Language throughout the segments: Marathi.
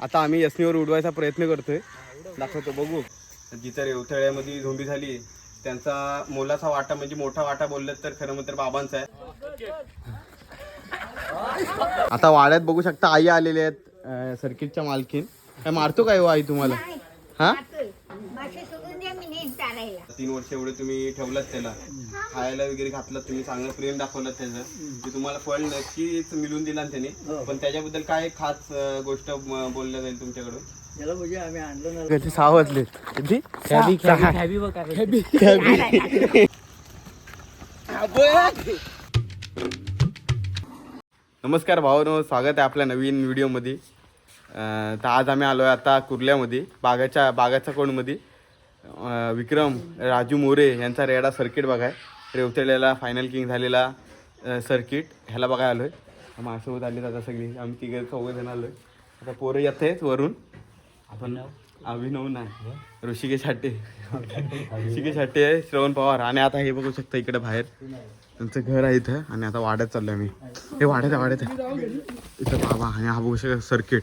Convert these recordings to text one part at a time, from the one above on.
आता आम्ही यशनीवर उडवायचा प्रयत्न करतोय. दाखवतो बघू. जिथं रेवतळ्यामध्ये झोंबी झाली. त्यांचा मोलाचा वाटा म्हणजे मोठा वाटा बोललं तर खरं म्हणतं बाबांचा आहे. आता वाड्यात बघू शकता आई आलेले आहेत सर्किटच्या मालकीन. काय मारतो काय हो आई तुम्हाला? हा? तीन वर्ष एवढे तुम्ही ठेवलात त्याला. खायला वगैरे घातलं तुम्ही चांगलं प्रेम दाखवलं त्याचं. की तुम्हाला फळ नक्कीच मिळून दिला ना त्याने. पण त्याच्याबद्दल काय खास गोष्ट म, बोलल्या जाईल तुमच्याकडून? याला म्हणजे आम्ही आणलं किती? नमस्कार भावानो स्वागत आहे आपल्या नवीन व्हिडिओमध्ये. अं, तर आज आम्ही आलो आहे आता कुर्ल्यामध्ये बागाच्या बागाच्या कोणमध्ये. विक्रम राजू मोरे यांचा रेडा सर्किट बघाय. रेवतळ्याला फायनल किंग झालेला सर्किट ह्याला बघाय आलो आहे माझ्यासोबत आली आता सगळी. आम्ही तिघे चौघ जण आलो आहे आता पोरं येत आहेत वरून. आपण अभिनव. नाही. ऋषिकेश हाटे. ऋषिकेश हाटे आहे श्रवण पवार. आणि आता हे बघू शकता इकडे बाहेर. त्यांचं घर आहे इथं. आणि आता वाड्यात चाललोय मी हे वाड्यात आहे, वाड्यात आहे. इथं बाबा आणि हा बघू शकता सर्किट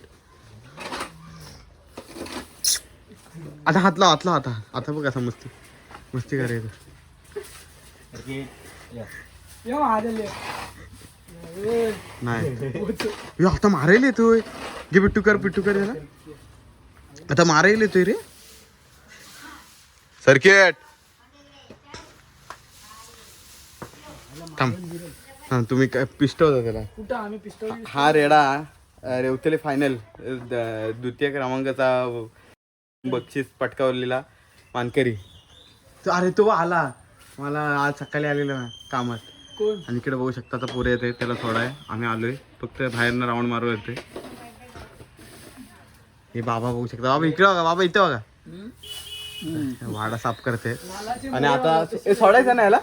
आता हात लाव हात लाव आता. आता बघ मस्ती. मस्ती करायचं. नाही. आता मारायला येतोय घे पिट्टू कर पिट्टू कर त्याला आता मारायला येतोय रे. सर्किट. थांब. हा तुम्ही काय पिस्टल होता त्याला. कुठं आम्ही पिस्तोल हा रेडा. अ, रेवतले फायनल द्वितीय क्रमांकाचा बक्षीस पटकावलेला मानकरी. तो अरे तो आला. मला आज सकाळी आलेला ना कामात. कोण? आणि इकडे बघू शकता आता पोरे येते त्याला सोडाय आम्ही आलोय. फक्त बाहेरनं राऊंड मारू येते हे बाबा बघू शकता. बाबा इकडे बघा बाबा इथे बघा. वाडा साफ करते. आणि आता ए, सोडायचं ना याला?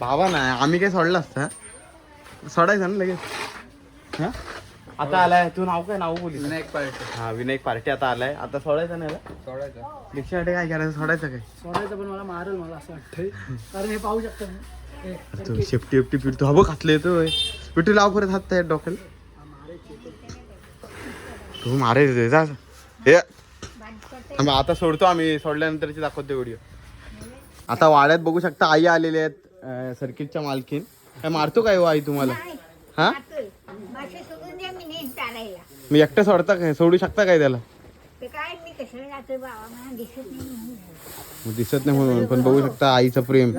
बाबा नाही आम्ही काय सोडलं असतं? सोडायचं ना लगेच. हा? आता आलाय. तू नाव काय? नाव बोली विनायक पार्टी. हा विनायक पार्टी आता आलाय. आता सोडायचं ना याला? सोडायचा. रिक्षासाठी काय करायचं? सोडायचं काय? सोडायचं पण मला मारेल मला असं वाटतंय. कारण हे पाहू शकता. हे, तर तो शेपटी एपटी पिरतो हा बघ घातले येतोय पिटू लाव परत हात त्या डोक्याला. तू. मारे देतोय, जा हे. थांब, आता सोडतो आम्ही. सोडल्यानंतरची दाखवतो व्हिडिओ आता वाड्यात बघू शकता आई आलेले आहेत सर्किटच्या मालकीन. काय मारतो काय हो आई तुम्हाला? हा मारतोय. मासे सोडून द्या मी एकटं सोडता काय? सोडू शकता काय त्याला? ते काय मी कशाला जातोय बाबा? मला दिसत नाही म्हणून झालं. मग दिसत नाही म्हणून पण बघू शकता आईचं प्रेम.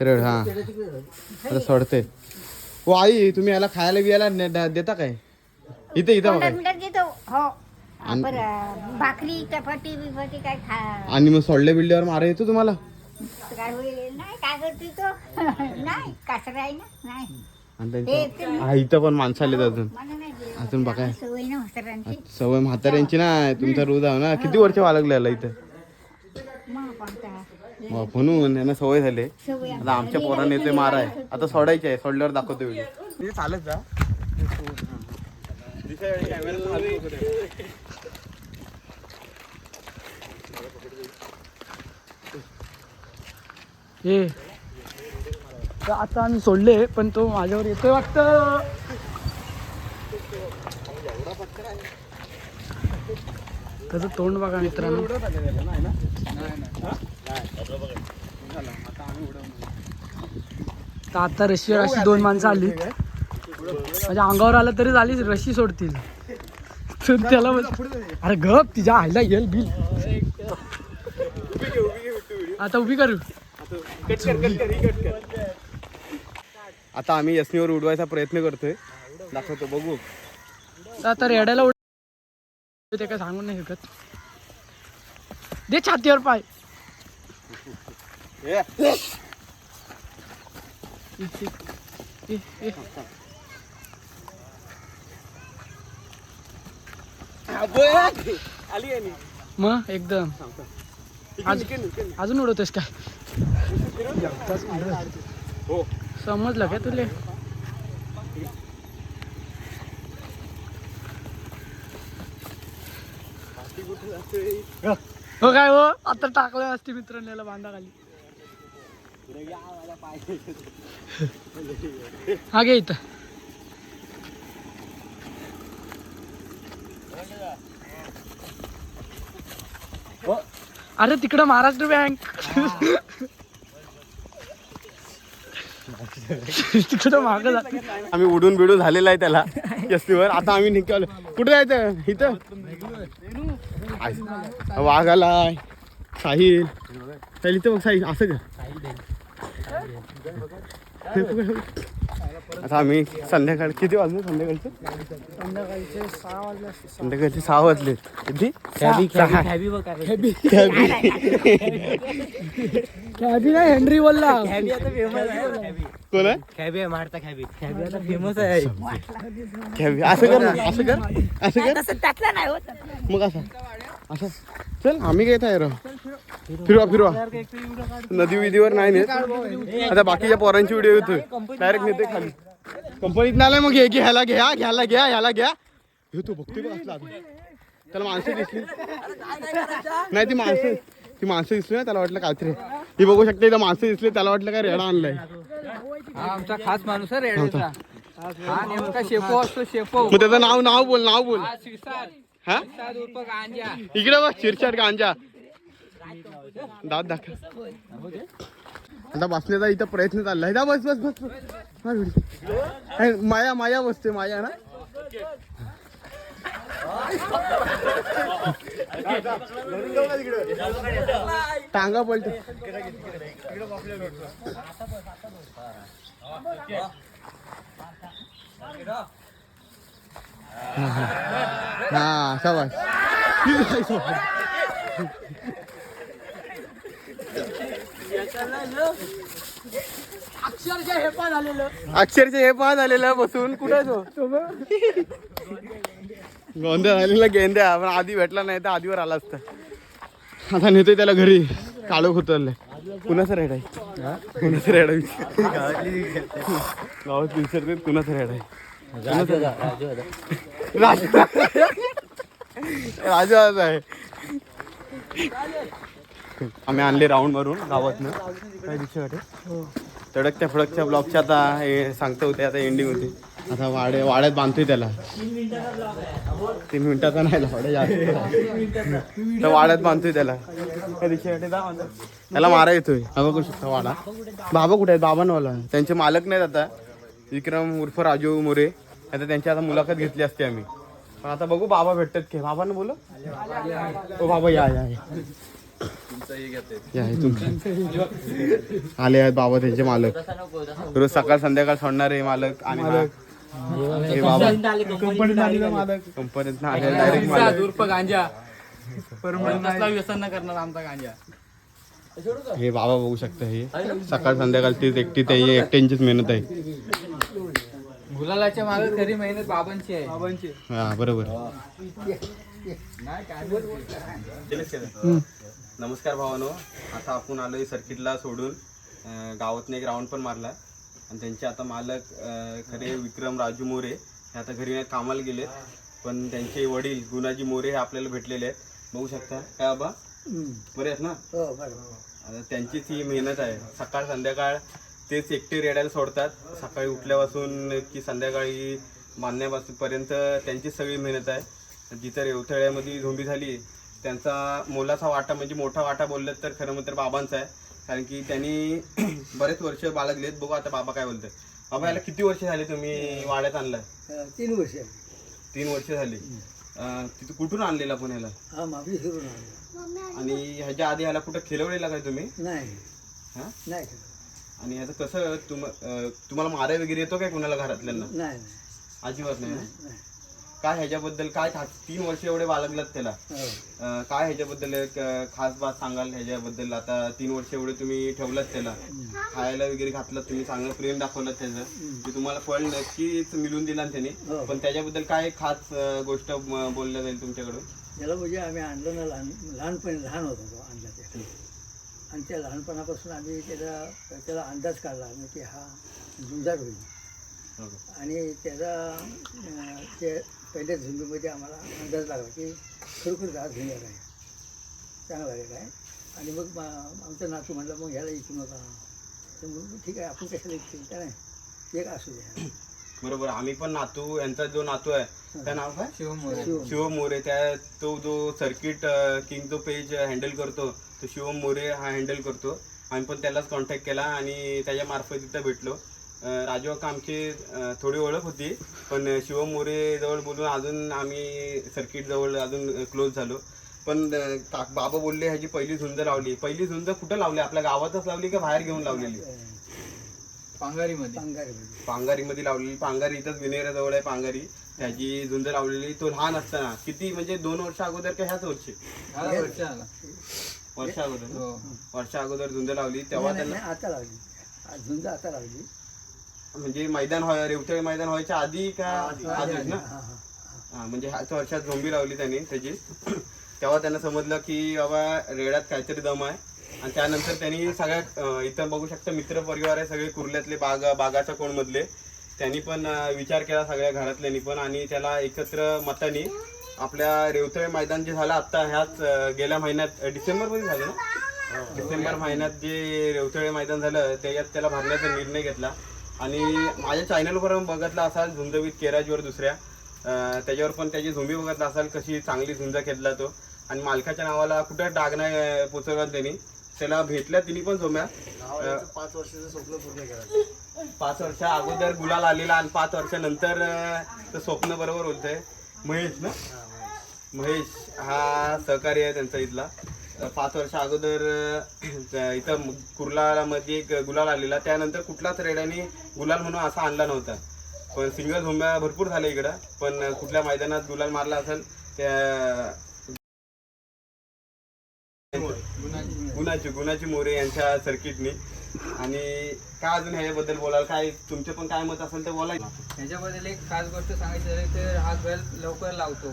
तर हा. आता सोडते. हो आई तुम्ही याला खायला बियाला ने- द- देता काय? इथे इथं बघा. घेतो. हो. भाकरी चपाती बिपाती काय खा आणि मग सोडल्या बिल्ल्यावर मारा येतो तुम्हाला? काय होईल? नाही काय करते तो? नाही कासरा आहे ना? नाही. आणि त्यांच्या हा इथं पण माणसं आलेत अजून. मला. अजून बघा. सवय ना म्हाताऱ्यांची. सवय म्हाताऱ्यांची ना तुमचा रोज आहे ना. किती वर्ष वालगलेला इथं? म्हणून यांना सवय झाली. आता आमच्या पोराने येते माराय आता सोडायचे आहे सोडल्यावर दाखवतो व्हिडिओ चालत जा. हे. आता आम्ही सोडले पण तो माझ्यावर येतोय वाटतं. त्याचं तोंड बघा मित्रांनो. तर आता रशीवर अशी दोन माणसं आली. माझ्या अंगावर आलं तरी झाली रशी सोडतील. तर त्याला अरे गप तिच्या आईला येईल बिल. आता उभी करू. आता आम्ही यशनीवर उडवायचा प्रयत्न करतोय. दाखवतो बघू. आता रेड्याला उड ते काय सांगून नाही शकत. दे छातीवर पाय. मग एकदम. अजून उडवतोस काय? उडवत. हो. समजलं काय तुले? हो काय हो? आता टाकलं असते मित्रांना बांधा खाली हा घे इथं. अरे तिकडं महाराष्ट्र बँक तिकडं माग आम्ही उडून बिडून झालेला आहे त्याला. यस्तीवर. आता आम्ही निघालो कुठे जायचं? इथं? आय- वाघ आलाय साहिल. साहिल इथं बघ साहिल असं का आता आम्ही संध्याकाळ किती वाजले संध्याकाळचे? संध्याकाळचे सहा वाजले. संध्याकाळचे सहा. वाजले किती सहा. कॅबी नाही हेनरी बोलला. कोण आहे? खॅबी मारता आता फेमस आहे. असं कर ना असं कर. असं कर. नाही होत मग असं. असं चल. आम्ही काय तयार. फिरवा फिरवा. नदी विधीवर नाही नेत. आता बाकीच्या पोरांची व्हिडिओ येतोय. डायरेक्ट नेते खाली. कंपनीत नाही आलाय मग घे ह्याला घ्या घ्यायला घ्या ह्याला घ्या. हे तू बघतोय बघ असला आधी. त्याला माणसं दिसली. नाही ती माणसं ती माणसं दिसली ना त्याला वाटलं काहीतरी. ही बघू शकते इथं माणसं दिसली त्याला वाटलं काय रेडा आणलाय. हा आमचा खास माणूस आहे रेडचा हा नेमका शेपो असतो शेपो. मग त्याचं नाव नाव बोल नाव बोल. हा? इकडे बघ शिरशाट गांजा. दात दाख आता बसण्याचा इथं प्रयत्न चाललाय. दा बस बस बस बस. माया माया बसते माया ना. टांगा पलट. हा अक्षरशः हे पण आलेलं. अक्षरशः हे झालेलं बसून. कुठे तो? गोंध्या झालेला गेंद्या. पण आधी भेटला नाही तर आधीवर आला असता. आता नेतोय त्याला घरी. काळोख उतरलंय कुणाचं रेड आहे? कुणाचं रेड आहे? गावात विचारते कुणाचं रेड आहे? राजू आहे. आम्ही आणले राऊंड मारून गावातनं. काय दिवशी वाटेल तडकत्या फडकच्या ब्लॉकच्या आता हे सांगता होते आता एंडिंग होती. आता वाडे वाड्यात बांधतोय त्याला. तीन मिनिटाचा नाही तर वाड्यात बांधतोय त्याला. त्याला मारा येतोय. हा बघू शकता वाडा. बाबा कुठे आहेत? बाबा नवाला त्यांचे मालक नाहीत आता. विक्रम उर्फ राजू मोरे. आता त्यांची आता मुलाखत घेतली असते आम्ही. पण आता बघू बाबा भेटतात की बाबांना बोलो ओ बाबा या या हे आले आहेत बाबा त्यांचे मालक. रोज सकाळ संध्याकाळ सोडणारे मालक आणि कंपनीत आले डायरेक्ट मालक. गांजा. करणार आमचा गांजा. हे बाबा बघू शकता हे. सकाळ संध्याकाळ तेच एकटी ते एकट्यांचीच मेहनत आहे. गुलालाच्या मागे खरी मेहनत बाबांची आहे. बाबांची. हा बरोबर. नमस्कार भावानो. आता आपण आलोय सर्किटला सोडून. गावातनं एक राऊंड पण मारला. आणि त्यांचे आता मालक खरे विक्रम राजू मोरे. हे आता घरी नाही कामाला गेलेत. पण त्यांचे वडील गुणाजी मोरे हे आपल्याला भेटलेले आहेत. बघू शकता. काय बाबा? बरे आहेत ना? आता त्यांचीच ही मेहनत आहे. सकाळ संध्याकाळ तेच एकटे रेड्याला सोडतात. सकाळी उठल्यापासून की संध्याकाळी बांधण्यापासून पर्यंत त्यांची सगळी मेहनत आहे. जिथं रेवथळ्यामध्ये झोंबी झाली त्यांचा मोलाचा वाटा म्हणजे मोठा वाटा बोललं तर खरं म्हणतं बाबांचा आहे. कारण की त्यांनी बरेच वर्ष बाळगलेत बघू आता बाबा काय बोलतात. बाबा याला किती वर्ष झाली तुम्ही वाड्यात आणलाय? तीन वर्ष तीन वर्ष झाली. तिथं कुठून आणलेला हा फिरून आलो आणि ह्याच्या आधी ह्याला कुठं खेळवलेला काय तुम्ही? नाही. हा? नाही आणि आता कसं तुम अं, तुम्हाला मारा वगैरे येतो काय कुणाला घरातल्यांना? नाही अजिबात नाही ना? काय ह्याच्याबद्दल काय खा- तीन वर्ष एवढे बाळगलात त्याला. हो. अं, काय ह्याच्याबद्दल एक अं, खास बात सांगाल ह्याच्याबद्दल? आता तीन वर्ष एवढे तुम्ही ठेवलात त्याला. खायला वगैरे घातलं तुम्ही चांगलं प्रेम दाखवलं त्याचं. की तुम्हाला फळ नक्कीच मिळून दिला त्याने. हो. पण त्याच्याबद्दल काय खास अं, गोष्ट म- बोलल्या जाईल तुमच्याकडून? त्याला म्हणजे आम्ही आणलं ना लहान लहानपणी लहान होता तो आणला त्या आणि त्या लहानपणापासून आम्ही त्याला त्याला अंदाज काढला आम्ही की हा जुंजार होईल. आणि त्याचा ते पहिल्या झुंबीमध्ये आम्हाला अंदाज लागला की खरोखर हा झुंजार आहे. चांगला लागेल आहे आणि मग आमचा नातू म्हणला मग ह्याला इकू नका तर मग ठीक आहे आपण कशाला का नाही? एक असू द्या. बरोबर. आम्ही पण नातू यांचा जो नातू आहे त्या नाव काय? शिवम मोरे. शिवम मोरे. त्या तो जो सर्किट किंग जो पेज हँडल करतो तो शिवम मोरे हा हँडल करतो. आम्ही पण त्यालाच कॉन्टॅक्ट केला आणि त्याच्या मार्फत तिथं भेटलो. राजू अक्का आमची थोडी ओळख होती पण शिवम मोरे जवळ बोलून अजून आम्ही सर्किट जवळ अजून क्लोज झालो. पण बाबा बोलले ह्याची पहिली झुंज लावली. पहिली झुंज कुठं लावली? आपल्या गावातच लावली का बाहेर घेऊन लावलेली? पांगारीमध्ये. पांगारीमध्ये. पांगारीमध्ये लावलेली पांगारी इथंच विनेऱ्याजवळ आहे पांगारी. त्याची झुंज लावलेली तो लहान असताना. किती म्हणजे दोन वर्ष अगोदर का ह्याच वर्षी? वर्ष वर्ष अगोदर? हो. वर्षा अगोदर झुंज लावली तेव्हा नाही, त्यांना नाही, आता लावली. झुंज आता लावली. म्हणजे मैदान व्हाय रेवतळे मैदान व्हायच्या आधी का? आधीच ना? हा, हा. हा, म्हणजे ह्याच वर्षात झोंबी लावली त्यांनी त्याची. तेव्हा त्यांना समजलं की बाबा रेड्यात काहीतरी दम आहे. आणि त्यानंतर त्यांनी सगळ्या अं, इथं बघू शकता मित्र परिवार आहे सगळे कुर्ल्यातले बाग बागाच्या कोणमधले. त्यांनी पण विचार केला सगळ्या घरातल्यांनी पण आणि त्याला एकत्र मतानी आपल्या रेवतळे मैदान जे झालं आता ह्याच गेल्या महिन्यात डिसेंबरमध्ये झालं ना? डिसेंबर महिन्यात जे रेवतळे मैदान झालं त्याच्यात त्याला भरण्याचा निर्णय घेतला. आणि माझ्या चॅनलवर बघितलं असाल झुंजवीत केराजवर दुसऱ्या. त्याच्यावर पण त्याची झुंबी बघितलं असाल कशी चांगली झुंजा खेळला तो. आणि मालकाच्या नावाला कुठं डाग नाही पोचवला त्यांनी. त्याला भेटल्या तिने पण झोम्या पाच वर्षाचं स्वप्न पूर्ण केलं. पाच वर्षा अगोदर गुलाल आलेला आणि पाच वर्षानंतर अं, ते स्वप्न बरोबर होतंय महेश ना? महेश. हा सहकारी आहे त्यांचा इथला. पाच वर्षा अगोदर इथं कुर्ला मध्ये एक गुलाल आलेला. त्यानंतर कुठलाच रेड्याने गुलाल म्हणून असा आणला नव्हता. पण सिंगल झोंब्या भरपूर झाल्या इकडं. पण कुठल्या मैदानात गुलाल मारला असेल त्या गुणाची गुणाची मोरे यांच्या सर्किटनी आणि काय अजून ह्याच्याबद्दल बोलाल? काय तुमचे पण काय मत असेल तर बोला ह्याच्याबद्दल एक खास गोष्ट सांगायची झाली तर हा गल लवकर लावतो.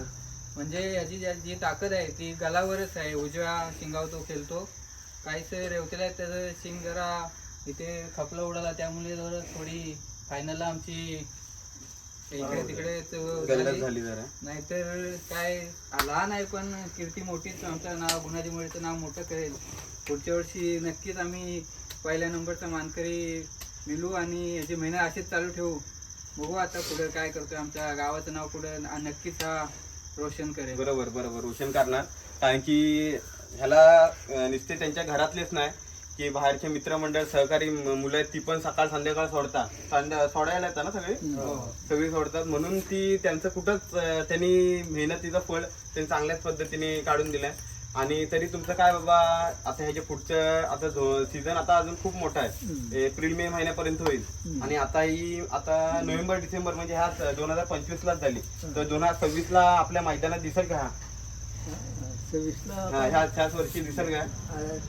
म्हणजे याची जी ताकद आहे ती गलावरच आहे. उजव्या शिंगावर तो खेळतो. काहीच रेवतेला त्याचं शिंग जरा इथे खपलं उडाला त्यामुळे जरा थोडी फायनलला आमची इकडे तिकडे तो गल्लत झाली. झाली जरा. नाहीतर काय लहान आहे पण कीर्ती मोठीच. आमचं नाव गुणाजी मुळेचं नाव मोठं करेल. पुढच्या वर्षी नक्कीच आम्ही पहिल्या नंबरचा मानकरी मिळू आणि याची मेहनत अशीच चालू ठेवू. बघू आता पुढे काय करतोय आमच्या गावाचं नाव पुढे नक्कीच हा रोशन करेल. बरोबर बरोबर. रोशन करणार. कारण की ह्याला नुसते त्यांच्या घरातलेच नाही की बाहेरचे मित्रमंडळ सहकारी मुलं आहेत ती पण सकाळ संध्याकाळ सोडतात. संध्या सोडायला येतात ना सगळे? सगळी सोडतात. म्हणून ती त्यांचं कुठंच त्यांनी मेहनतीचं फळ त्यांनी चांगल्याच पद्धतीने काढून दिलंय. आणि तरी तुमचं काय बाबा आता ह्याच्या पुढचं आता सीझन आता अजून खूप मोठा आहे. एप्रिल मे महिन्यापर्यंत होईल. आणि आता ही आता नोव्हेंबर डिसेंबर म्हणजे ह्या दोन हजार पंचवीस लाच झाली तर दोन हजार सव्वीस ला आपल्या मैदानात दिसेल का हा? ह्याच वर्षी दिसेल का?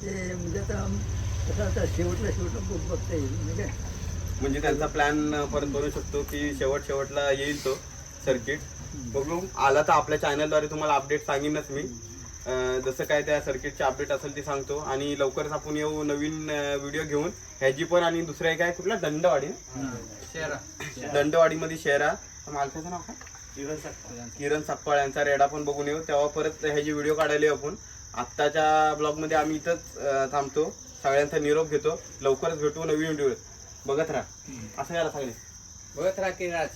ते म्हणजे आता शेवटला शेवटला बघ- बघता येईल. म्हणजे म्हणजे त्यांचा प्लॅन परत बनवू शकतो की शेवट शेवटला येईल तो सर्किट बघू आला तर आपल्या चॅनलद्वारे तुम्हाला अपडेट सांगेनच मी. जसं काय त्या सर्किटचे अपडेट असेल ते सांगतो. आणि लवकरच आपण येऊ नवीन व्हिडिओ घेऊन. ह्याची पण आणि दुसऱ्या काय कुठला? दंडवाडी? शेरा. दंडवाडीमध्ये शहरा मालकाचं नाव काय? किरण सक्पाळ यांचा रेडा पण बघून येऊ. तेव्हा परत ह्याची व्हिडिओ काढायला आपण. आत्ताच्या ब्लॉगमध्ये आम्ही इथंच थांबतो. सगळ्यांचा निरोप घेतो. लवकरच भेटू नवीन व्हिडिओ बघत राहा. असं याला सगळे. बघत राहा की. राज.